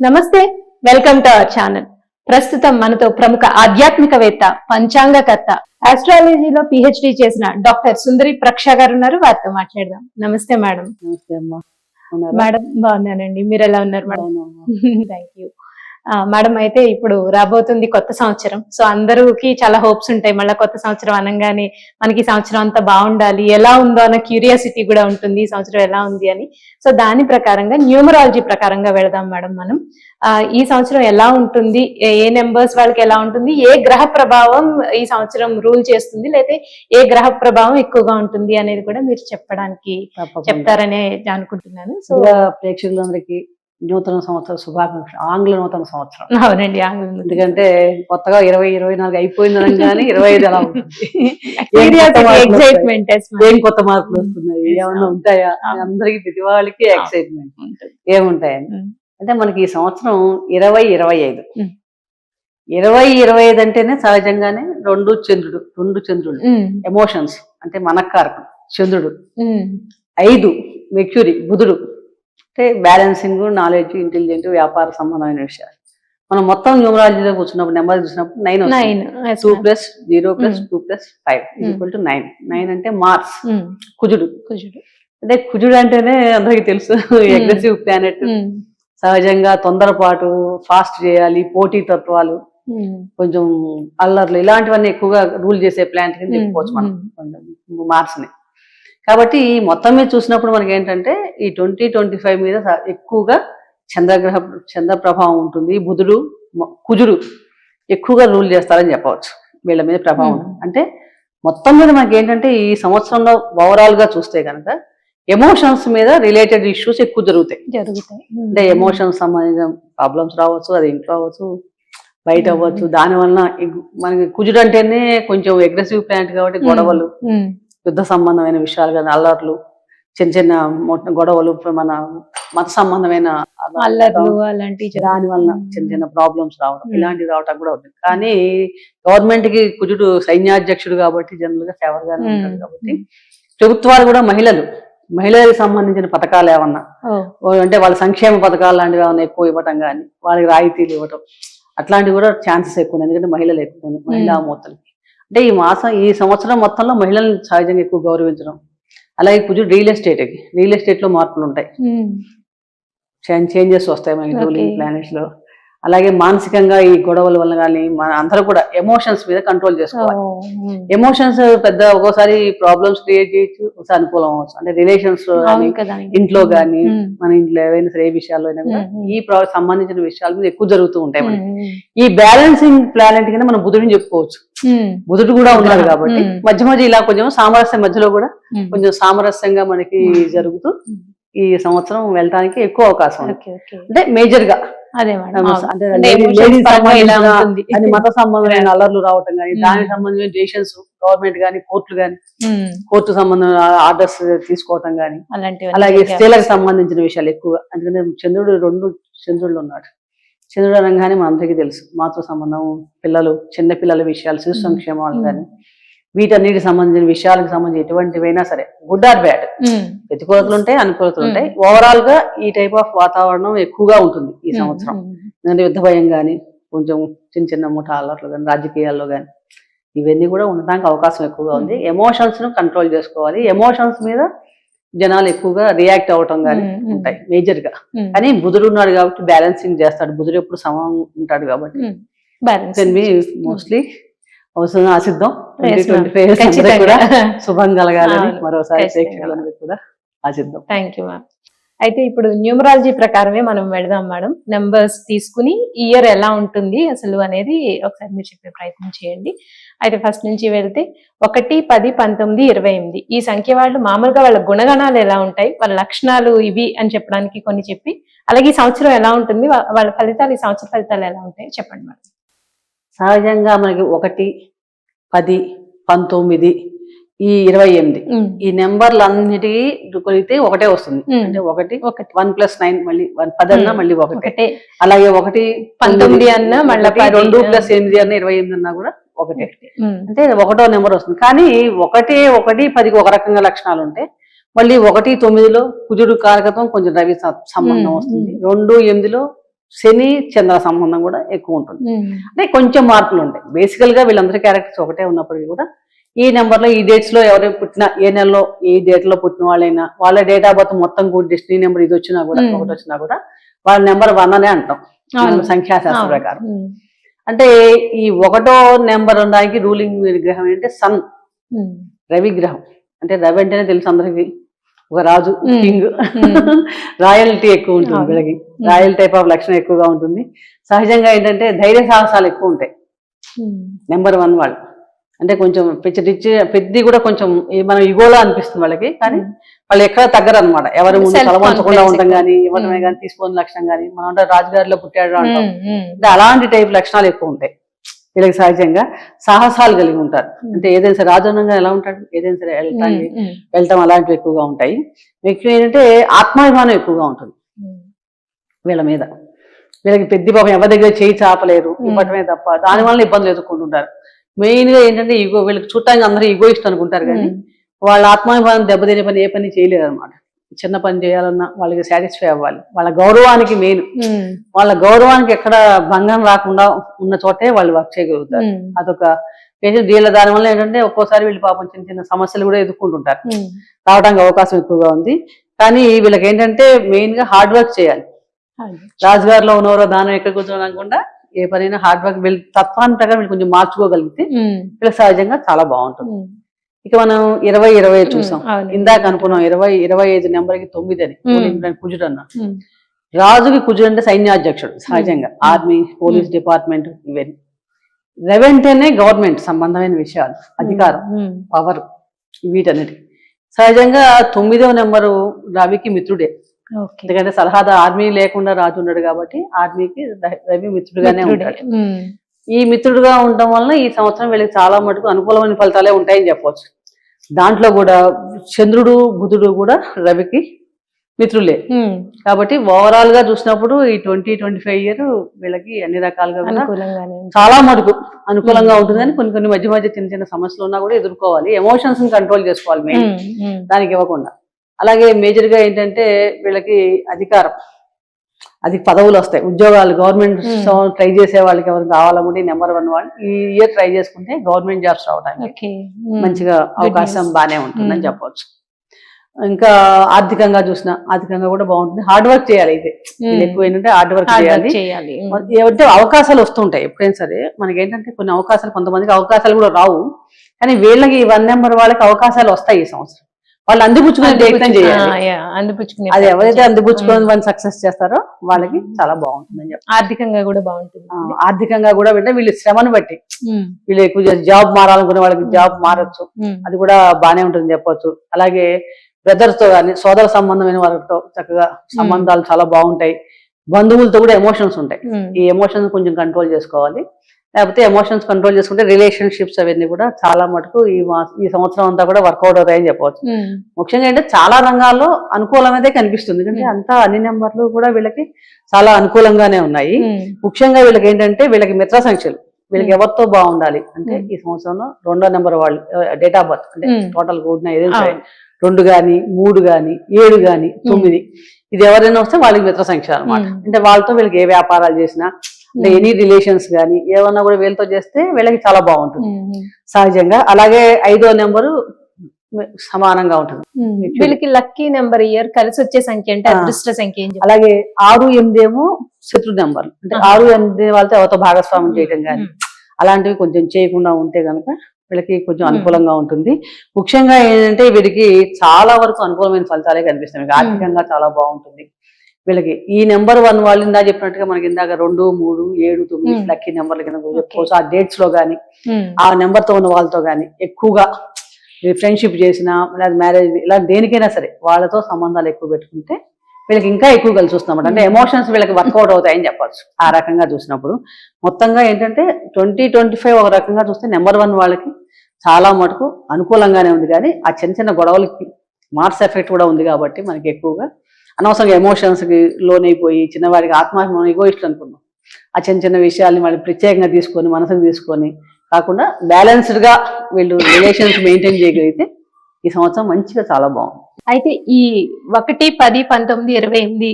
నమస్తే welcome to our channel. ప్రస్తుతం మనతో ప్రముఖ ఆధ్యాత్మికవేత్త పంచాంగకర్త ఆస్ట్రాలజీలో పిహెచ్డి చేసిన డాక్టర్ సుందరి ప్రక్ష గారు ఉన్నారు. వారితో మాట్లాడదాం. నమస్తే మేడం? మేడం బాగున్నానండి. మీరు ఎలా ఉన్నారు మేడం. థ్యాంక్ యూ మేడం అయితే ఇప్పుడు రాబోతుంది కొత్త సంవత్సరం. సో అందరికి చాలా హోప్స్ ఉంటాయి. మళ్ళీ కొత్త సంవత్సరం అనగానే మనకి ఈ సంవత్సరం అంతా బాగుండాలి. ఎలా ఉందో అన్న క్యూరియాసిటీ కూడా ఉంటుంది. ఈ సంవత్సరం ఎలా ఉంది అని. సో దాని ప్రకారంగా న్యూమరాలజీ ప్రకారంగా వెళదాం మేడం మనం. ఆ, ఈ సంవత్సరం ఎలా ఉంటుంది? ఏ- నెంబర్స్ వాళ్ళకి ఎలా ఉంటుంది? ఏ గ్రహ ప్రభావం ఈ సంవత్సరం రూల్ చేస్తుంది? లేకపోతే ఏ గ్రహ ప్రభావం ఎక్కువగా ఉంటుంది అనేది కూడా మీరు చెప్పడానికి. చెప్తారనే అనుకుంటున్నాను. సో ప్రేక్షకులందరికీ నూతన సంవత్సర శుభాకాంక్షలు. ఆంగ్ల నూతన సంవత్సరం. అవునండి ఆంగ్లం. ఎందుకంటే కొత్తగా ఇరవై ఇరవై నాలుగు అయిపోయింది అనగానే ఇరవై ఐదు ఎలా ఉంటుంది ఏం కొత్త మార్పులు వస్తున్నాయి? ఏమన్నా. ఉంటాయా. అందరికి ప్రతి వాళ్ళకి. ఎక్సైట్మెంట్. ఏముంటాయని. అంటే మనకి ఈ సంవత్సరం ఇరవై ఇరవై ఐదు. ఇరవై ఇరవై ఐదు అంటేనే సహజంగానే రెండు చంద్రుడు రెండు చంద్రుడు ఎమోషన్స్ అంటే మనకారకం. చంద్రుడు. ఐదు మెక్యూరి బుధుడు. అంటే బ్యాలెన్సింగ్ నాలెడ్జ్ ఇంటెలిజెంట్ వ్యాపార సంబంధమైన విషయాలు. మనం మొత్తం న్యూమరాలజీలో కూర్చున్నప్పుడు నెంబర్ చూసినప్పుడు nine yes, two. Plus zero plus Hmm. Two plus five Hmm. Equal to nine nine అంటే మార్స్ ఉమ్, కుజుడు. కుజుడు. అంటే కుజుడు అంటేనే అందరికీ తెలుసు. అగ్రెసివ్ ప్లానెట్ ఉమ్, సహజంగా తొందరపాటు ఫాస్ట్ చేయాలి పోటీ తత్వాలు. కొంచెం అల్లర్లు ఇలాంటివన్నీ ఎక్కువగా రూల్ చేసే ప్లాంట్ కింద Hmm. చెప్పుకోవచ్చు మనం. Hmm. మార్స్ని కాబట్టి ఈ మొత్తం మీద చూసినప్పుడు మనకి ఏంటంటే ఈ ట్వంటీ ట్వంటీ ఫైవ్ మీద ఎక్కువగా చంద్రగ్రహ చంద్ర ప్రభావం ఉంటుంది. బుధుడు కుజుడు ఎక్కువగా రూల్ చేస్తారని చెప్పవచ్చు. వీళ్ళ మీద ప్రభావం. అంటే మొత్తం మీద మనకి ఏంటంటే ఈ సంవత్సరంలో ఓవరాల్గా చూస్తే కనుక ఎమోషన్స్ మీద రిలేటెడ్ ఇష్యూస్ ఎక్కువ జరుగుతాయి. జరుగుతాయి. అంటే ఎమోషన్స్ సంబంధించిన ప్రాబ్లమ్స్ రావచ్చు అది ఇంట్లో అవ్వచ్చు బయట. అవ్వచ్చు. దాని వలన ఇగ్- మనకి కుజుడు అంటేనే కొంచెం అగ్రెసివ్ ప్లాంట్ కాబట్టి గొడవలు. యుద్ధ సంబంధమైన విషయాలు కానీ అల్లర్లు చిన్న చిన్న మొట్ట గొడవలు మన మత సంబంధమైన. దాని వలన చిన్న చిన్న ప్రాబ్లమ్స్ రావడం. ఇలాంటివి రావటం కూడా ఉంటుంది కానీ గవర్నమెంట్కి కుజుడు సైన్యాధ్యక్షుడు కాబట్టి జనరల్గా ఫేవర్ గానే ఉమ్, ఉంటాడు కాబట్టి ప్రభుత్వాలు కూడా మహిళలు మహిళలకు సంబంధించిన పథకాలు ఏమన్నా అంటే వాళ్ళ సంక్షేమ పథకాలు లాంటివి ఏమైనా ఎక్కువ ఇవ్వటం కానీ వాళ్ళకి రాయితీలు ఇవ్వటం అట్లాంటివి కూడా ఛాన్సెస్ ఎక్కువ. ఎందుకంటే మహిళలు ఎక్కువ. మహిళా మూర్తులకి అంటే ఈ మాసం ఈ సంవత్సరం మొత్తంలో మహిళలను సహజంగా ఎక్కువ గౌరవించడం. అలాగే కొంచెం రియల్ ఎస్టేట్కి రియల్ ఎస్టేట్లో మార్పులు ఉంటాయి చేంజెస్ వస్తాయి మనకి. రూలింగ్ ప్లానెట్స్లో అలాగే మానసికంగా ఈ గొడవల వల్ల కానీ మన అందరూ కూడా ఎమోషన్స్ మీద కంట్రోల్ చేసుకోవాలి. ఎమోషన్స్ పెద్ద ఒక్కోసారి ప్రాబ్లమ్స్ క్రియేట్ చేయొచ్చు ఒకసారి అనుకూలం అవ్వచ్చు. అంటే రిలేషన్స్ ఇంట్లో ఉమ్, మన ఇంట్లో ఏవైనా సరే ఏ విషయాల్లో అయినా కూడా ఈ సంబంధించిన విషయాల మీద ఎక్కువ జరుగుతూ ఉంటాయి మనకి. ఈ బ్యాలెన్సింగ్ ప్లానెట్ కింద మనం బుధుడిని చెప్పుకోవచ్చు. బుధుడు కూడా ఉన్నాడు గ్రహం. కాబట్టి. మధ్య మధ్య ఇలా కొంచెం సామరస్యం మధ్యలో కూడా కొంచెం సామరస్యంగా మనకి. జరుగుతూ. ఈ సంవత్సరం వెళ్ళడానికి ఎక్కువ అవకాశం అంటే మేజర్గా అదే మేడం మత సంబంధమైన అల్లర్లు రావటం కానీ ఉమ్. దానికి సంబంధించిన డెసిషన్స్ గవర్నమెంట్ కానీ కోర్టులు ఉమ్, కోర్టు సంబంధమైన ఆర్డర్స్ తీసుకోవటం కానీ అలాంటివన్నీ అలాగే. స్త్రీలకు సంబంధించిన విషయాలు ఎక్కువగా ఎందుకంటే చంద్రుడు రెండు చంద్రుడు ఉన్నాడు చంద్రుడు అనగానే మన అందరికీ తెలుసు మాతృ సంబంధం పిల్లలు చిన్న పిల్లల విషయాలు శిశు మ్మ్. సంక్షేమాలు. కానీ వీటన్నిటికి సంబంధించిన విషయాలకు సంబంధించి ఎటువంటివైనా సరే గుడ్ ఆర్ బ్యాడ్ ఉమ్, ప్రతికూలతలు ఉంటాయి అనుకూలతలు. ఉంటాయి ఓవరాల్గా ఈ టైప్ ఆఫ్ వాతావరణం ఎక్కువగా ఉంటుంది ఈ ఉమ్, సంవత్సరం. ఎందుకంటే యుద్ధ భయం కానీ కొంచెం చిన్న చిన్న ముఠా అల్లర్లు కానీ రాజకీయాల్లో కానీ ఇవన్నీ కూడా ఉండడానికి అవకాశం ఎక్కువగా ఉంది. ఎమోషన్స్ను కంట్రోల్ చేసుకోవాలి. ఎమోషన్స్ మీద జనాలు ఎక్కువగా రియాక్ట్ అవ్వటం కానీ. ఉంటాయి మేజర్గా. కానీ బుధుడు ఉన్నాడు కాబట్టి బ్యాలెన్సింగ్ చేస్తాడు. బుధుడు ఎప్పుడు సమం ఉంటాడు కాబట్టి. మోస్ట్లీ అవసరం ఆశిద్దాం. కూడా శుభం కలగాలని. మరోసారి ఖచ్చితంగా. ప్రేక్షకులందరికీ కూడా ఆశిద్దాం. థ్యాంక్ యూ మ్యామ్ అయితే ఇప్పుడు న్యూమరాలజీ ప్రకారమే మనం వెళదాం మేడం నెంబర్స్ తీసుకుని ఇయర్ ఎలా ఉంటుంది అసలు అనేది ఒకసారి మీరు చెప్పే ప్రయత్నం చేయండి. అయితే ఫస్ట్ నుంచి వెళ్తే ఒకటి పది పంతొమ్మిది ఇరవై ఎనిమిది. ఈ సంఖ్య వాళ్ళు మామూలుగా వాళ్ళ గుణగణాలు ఎలా ఉంటాయి? వాళ్ళ లక్షణాలు ఇవి అని చెప్పడానికి కొన్ని చెప్పి అలాగే ఈ సంవత్సరం ఎలా ఉంటుంది? వాళ్ళ ఫలితాలు ఈ సంవత్సర ఫలితాలు ఎలా ఉంటాయి? చెప్పండి మేడం సహజంగా మనకి ఒకటి పది పంతొమ్మిది ఈ ఇరవై ఎనిమిది. ఈ నెంబర్లు అన్నిటికీ కొలితే ఒకటే వస్తుంది. అంటే ఒకటి ఒకటి. వన్ ప్లస్ నైన్ మళ్ళీ వన్ పది అన్నా. మళ్ళీ ఒకటే. అలాగే ఒకటి పంతొమ్మిది అన్నా మళ్ళా. రెండు ప్లస్ ఎనిమిది అన్న ఇరవై ఎనిమిది అన్నా కూడా ఒకటే. అంటే ఒకటో నెంబర్ వస్తుంది. కానీ ఒకటి ఒకటి పదికి ఒక రకంగా లక్షణాలు ఉంటాయి మళ్ళీ ఒకటి తొమ్మిదిలో కుజుడు కారకత్వం కొంచెం రవి సంబంధం. వస్తుంది. రెండు ఎనిమిదిలో శని చంద్ర సంబంధం కూడా ఎక్కువ ఉంటుంది. అంటే కొంచెం మార్పులు ఉంటాయి. బేసికల్గా వీళ్ళందరి క్యారెక్టర్స్ ఒకటే ఉన్నప్పటికీ కూడా ఈ నెంబర్లో ఈ డేట్స్లో ఎవరైనా పుట్టిన ఏ నెలలో ఏ డేట్లో పుట్టిన వాళ్ళైనా వాళ్ళ డేట్ ఆఫ్ బర్త్ మొత్తం కూడా డెస్టినీ నెంబర్ ఇది వచ్చినా కూడా. ఒకటి వచ్చినా కూడా వాళ్ళ నెంబర్ వన్ అనే అంటాం. సంఖ్యాశాస్త్ర. ప్రకారం. అంటే ఈ ఒకటో నెంబర్ ఉండడానికి రూలింగ్ గ్రహం ఏంటంటే సన్ రవి గ్రహం అంటే రవి అంటేనే తెలుసు అందరికి. ఒక రాజు. కింగ్. రాయల్టీ ఎక్కువ ఉంటుంది. వీళ్ళకి. రాయల్ టైప్ ఆఫ్ లక్షణం ఎక్కువగా ఉంటుంది. సహజంగా ఏంటంటే ధైర్య సాహసాలు ఎక్కువ ఉంటాయి. నెంబర్ వన్ వాళ్ళు. అంటే కొంచెం పిచ్చి రిచ్ పెద్ద కూడా కొంచెం మనం ఇగోలా అనిపిస్తుంది వాళ్ళకి. కానీ వాళ్ళు ఎక్కడ తగ్గరు అనమాట ఎవరి ముందు తలవంచకుండా ఎక్కువ. కానీ ఇవ్వడమే. కానీ తీసుకునే లక్షణం కానీ మనం అంటే రాజుగారిలో పుట్టాడు అంటే అలాంటి టైప్ లక్షణాలు ఎక్కువ ఉంటాయి. వీళ్ళకి సహజంగా సాహసాలు కలిగి ఉంటారు. అంటే ఏదైనా సరే రాజనంగా ఎలా ఉంటాడు? ఏదైనా సరే ఉమ్, వెళ్ళటం అలాంటివి ఎక్కువగా ఉంటాయి. ఎక్కువ ఏంటంటే ఆత్మాభిమానం ఎక్కువగా ఉంటుంది. వీళ్ళ మీద. వీళ్ళకి పెద్ద పాపం ఎవరి దగ్గర చేయి చాపలేరు. ఇవ్వటమే తప్ప దాని వల్ల ఇబ్బందులు ఎదుర్కొంటుంటారు. మెయిన్గా ఏంటంటే ఈగో వీళ్ళకి చూడటానికి అందరూ ఈగో ఇష్టం అనుకుంటారు కానీ వాళ్ళ ఆత్మాభిమానం దెబ్బతినే పని ఏ పని చేయలేరు అనమాట చిన్న పని చేయాలన్నా వాళ్ళకి సాటిస్ఫై అవ్వాలి. వాళ్ళ గౌరవానికి మెయిన్ వాళ్ళ గౌరవానికి ఎక్కడ భంగం రాకుండా ఉన్న చోటే వాళ్ళు వర్క్ చేయగలుగుతారు. అదొక ఏంటంటే వీళ్ళ దాని వల్ల ఏంటంటే ఒక్కోసారి వీళ్ళు పాపం చిన్న చిన్న సమస్యలు కూడా ఎదుర్కొంటుంటారు. రావడానికి అవకాశం ఎక్కువగా ఉంది. కానీ వీళ్ళకి ఏంటంటే మెయిన్గా హార్డ్ వర్క్ చేయాలి. రాజుగారిలో ఉన్నవారో దానం ఎక్కడ కూర్చోనకుండా ఏ పనైనా హార్డ్ వర్క్ వీళ్ళు తత్వాన్ని ప్రకారం వీళ్ళు కొంచెం మార్చుకోగలిగితే వీళ్ళకి సహజంగా చాలా బాగుంటుంది. ఇక మనం ఇరవై ఇరవై చూసాం. ఇందాక అనుకున్నాం ఇరవై ఇరవై ఐదు నెంబర్కి తొమ్మిది అని కుజుడు అన్న రాజుకి కుజుడు అంటే సైన్యాధ్యక్షుడు సహజంగా. ఆర్మీ పోలీస్ డిపార్ట్మెంట్ ఇవన్నీ రవి అంటేనే గవర్నమెంట్ సంబంధమైన విషయాలు అధికారం పవర్ వీటన్నిటి. సహజంగా తొమ్మిదవ నెంబరు రవికి మిత్రుడే. ఎందుకంటే సలహాదా ఆర్మీ లేకుండా రాజు ఉన్నాడు కాబట్టి ఆర్మీకి రవి మిత్రుడుగానే మిత్రుడే. ఉంటాడు. ఈ మిత్రుడుగా ఉండటం వలన ఈ సంవత్సరం వీళ్ళకి చాలా మటుకు అనుకూలమైన ఫలితాలే ఉంటాయని చెప్పవచ్చు. దాంట్లో కూడా చంద్రుడు బుధుడు కూడా రవికి మిత్రులే. కాబట్టి ఓవరాల్గా చూసినప్పుడు ఈ ట్వంటీ ట్వంటీ ఫైవ్ ఇయర్ వీళ్ళకి అన్ని రకాలుగా. చాలా మటుకు అనుకూలంగా ఉంటుంది కానీ కొన్ని కొన్ని మధ్య మధ్య చిన్న చిన్న సమస్యలు ఉన్నా కూడా ఎదుర్కోవాలి. ఎమోషన్స్ కంట్రోల్ చేసుకోవాలి ఉమ్, దానికి ఇవ్వకుండా. అలాగే మేజర్గా ఏంటంటే వీళ్ళకి అధికారం. అది పదవులు వస్తాయి. ఉద్యోగాలు గవర్నమెంట్. ట్రై చేసే వాళ్ళకి ఎవరు కావాలనుకుంటే నెంబర్ వన్ వాళ్ళు ఈ ఇయర్ ట్రై చేసుకుంటే గవర్నమెంట్ జాబ్స్ రావడానికి మంచిగా అవకాశం. బాగానే ఉంటుందని. చెప్పవచ్చు ఇంకా ఆర్థికంగా చూసిన ఆర్థికంగా కూడా బాగుంటుంది. హార్డ్ వర్క్ చేయాలి అయితే ఎక్కువ ఏంటంటే హార్డ్ వర్క్ చేయాలి. ఏమంటే అవకాశాలు వస్తుంటాయి ఎప్పుడైనా సరే. మనకి ఏంటంటే కొన్ని అవకాశాలు కొంతమందికి అవకాశాలు కూడా రావు. కానీ వీళ్ళకి వన్ నెంబర్ వాళ్ళకి అవకాశాలు వస్తాయి ఈ సంవత్సరం. వాళ్ళు అందిపుచ్చుకునే ప్రయత్నం చేయాలి. అందిపుచ్చుకునే అది ఎవరైతే అందిపుచ్చుకొని వాళ్ళు సక్సెస్ చేస్తారో వాళ్ళకి చాలా బాగుంటుందని చెప్పి. ఆర్థికంగా కూడా బాగుంటుంది. ఆర్థికంగా కూడా అంటే వీళ్ళు శ్రమను బట్టి. ఉమ్, వీళ్ళు ఎక్కువ జాబ్ మారాలనుకునే వాళ్ళకి జాబ్ మారచ్చు. అది కూడా బాగానే ఉంటుందని చెప్పొచ్చు. అలాగే బ్రదర్స్తో కానీ సోదర సంబంధమైన వాళ్ళతో చక్కగా సంబంధాలు చాలా బాగుంటాయి. బంధువులతో కూడా ఎమోషన్స్ ఉంటాయి. ఈ ఎమోషన్స్ కొంచెం కంట్రోల్ చేసుకోవాలి. లేకపోతే ఎమోషన్స్ కంట్రోల్ చేసుకుంటే రిలేషన్షిప్స్ అవన్నీ కూడా చాలా మటుకు ఈ ఈ సంవత్సరం అంతా కూడా వర్కౌట్ అవుతాయని చెప్పవచ్చు ముఖ్యంగా ఏంటంటే చాలా రంగాల్లో అనుకూలమైతే కనిపిస్తుంది ఎందుకంటే. అంతా అన్ని నెంబర్లు కూడా వీళ్ళకి చాలా అనుకూలంగానే ఉన్నాయి ముఖ్యంగా వీళ్ళకి ఏంటంటే వీళ్ళకి మిత్ర సంఖ్యలు వీళ్ళకి. ఎవరితో బాగుండాలి అంటే. ఈ సంవత్సరంలో రెండో నెంబర్ వాళ్ళు డేట్ ఆఫ్ బర్త్ అంటే. టోటల్ కూడిన ఏదైనా. రెండు గాని మూడు గాని ఏడు గాని తొమ్మిది ఇది ఎవరైనా వస్తే వాళ్ళకి మిత్ర సంఖ్య అన్నమాట Hmm. అంటే వాళ్ళతో వీళ్ళకి ఏ వ్యాపారాలు చేసినా అంటే. ఎనీ రిలేషన్స్ కానీ ఏమన్నా కూడా వీళ్ళతో చేస్తే వీళ్ళకి చాలా బాగుంటుంది సహజంగా అలాగే ఐదో నెంబరు సమానంగా ఉంటుంది. వీళ్ళకి లక్కీ నెంబర్ ఇయర్ కలిసి వచ్చే సంఖ్య అంటే. అదృష్ట సంఖ్య? అలాగే ఆరు ఎనిమిది ఏమో శత్రు నెంబర్ అంటే. ఆరు ఎనిమిది వాళ్ళతో ఎవరితో భాగస్వామ్యం చేయడం కానీ అలాంటివి కొంచెం చేయకుండా ఉంటే కనుక వీళ్ళకి కొంచెం. అనుకూలంగా ఉంటుంది ముఖ్యంగా ఏంటంటే వీడికి చాలా వరకు అనుకూలమైన ఫలితాలే కనిపిస్తాయి ఆర్థికంగా చాలా బాగుంటుంది వీళ్ళకి. ఈ నెంబర్ వన్ వాళ్ళు ఇందా చెప్పినట్టుగా మనకి ఇందాక రెండు మూడు ఏడు తొమ్మిది. లక్కీ నెంబర్ల కింద చెప్పుకోవచ్చు ఆ డేట్స్లో ఉమ్, ఆ నెంబర్తో ఉన్న వాళ్ళతో కానీ ఎక్కువగా ఫ్రెండ్షిప్ చేసినా లేదా మ్యారేజ్ ఇలా దేనికైనా సరే వాళ్ళతో సంబంధాలు ఎక్కువ పెట్టుకుంటే వీళ్ళకి ఇంకా ఎక్కువ కలిసి వస్తున్నమాట అంటే. ఎమోషన్స్ వీళ్ళకి వర్కౌట్ అవుతాయని చెప్పొచ్చు. ఆ రకంగా చూసినప్పుడు. మొత్తంగా ఏంటంటే ట్వంటీ ట్వంటీ ఫైవ్ ఒక రకంగా చూస్తే నెంబర్ వన్ వాళ్ళకి చాలా మటుకు అనుకూలంగానే ఉంది. కానీ ఆ చిన్న చిన్న గొడవలకి మార్స్ ఎఫెక్ట్ కూడా ఉంది కాబట్టి మనకి ఎక్కువగా అనవసరంగా ఎమోషన్స్కి లోనైపోయి చిన్నవాడికి ఆత్మాభిమానం ఎగోయిస్ట్ అనుకున్నాం. ఆ చిన్న చిన్న విషయాల్ని వాళ్ళు ప్రత్యేకంగా తీసుకొని మనసుకు తీసుకొని కాకుండా బ్యాలెన్స్డ్గా వీళ్ళు రిలేషన్స్ మెయింటైన్ చేయగలిగితే ఈ సంవత్సరం మంచిగా చాలా బాగుంది. అయితే ఈ ఒకటి పది పంతొమ్మిది ఇరవై ఎనిమిది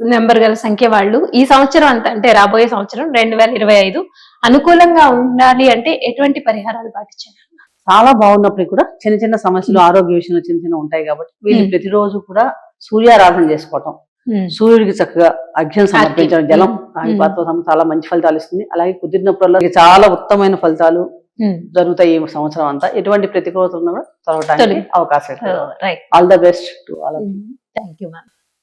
నెంబర్ గల సంఖ్య వాళ్ళు ఈ సంవత్సరం అంతా అంటే రాబోయే సంవత్సరం రెండు వేల ఇరవై ఐదు అనుకూలంగా ఉండాలి అంటే ఎటువంటి పరిహారాలు పాటించాలి చాలా బాగున్నప్పటికీ కూడా చిన్న చిన్న సమస్యలు ఆరోగ్య విషయంలో చిన్న చిన్న ఉంటాయి కాబట్టి వీళ్ళు. ప్రతిరోజు కూడా సూర్యారాధన చేసుకోవటం. సూర్యుడికి చక్కగా అర్ఘ్యం సమర్పించడం జలం. పాత్ర చాలా మంచి ఫలితాలు ఇస్తుంది. అలాగే కుదిరినప్పుడల్లా చాలా ఉత్తమమైన ఫలితాలు జరుగుతాయి ఈ సంవత్సరం అంతా. ఎటువంటి ప్రతికూలత ఉన్నా కూడా తొలగటానికి తొలగి- అవకాశం all the best to all thank you ma'am